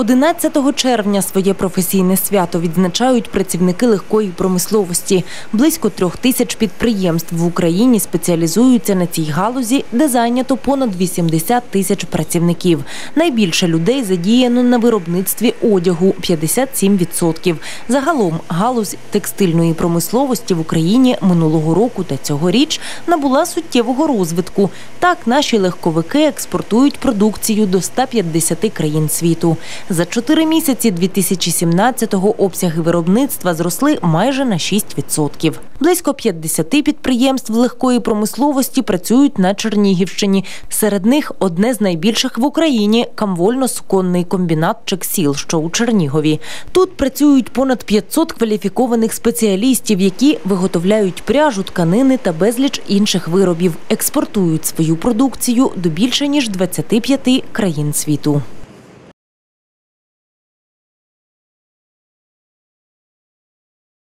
11 червня своє професійне свято відзначають працівники легкої промисловості. Близько трьох тисяч підприємств в Україні спеціалізуються на цій галузі, де зайнято понад 80 тисяч працівників. Найбільше людей задіяно на виробництві одягу 57%. Загалом галузь текстильної промисловості в Україні минулого року та цьогоріч набула суттєвого розвитку. Так, наші легковики експортують продукцію до 150 країн світу. За чотири місяці 2017-го обсяги виробництва зросли майже на 6%. Близько 50 підприємств легкої промисловості працюють на Чернігівщині. Серед них одне з найбільших в Україні камвольно-суконний комбінат Чексіл, що у Чернігові. Тут працюють понад 500 кваліфікованих спеціалістів, які виготовляють пряжу, тканини та безліч інших виробів. Експортують свою продукцію до більше ніж 25 країн світу.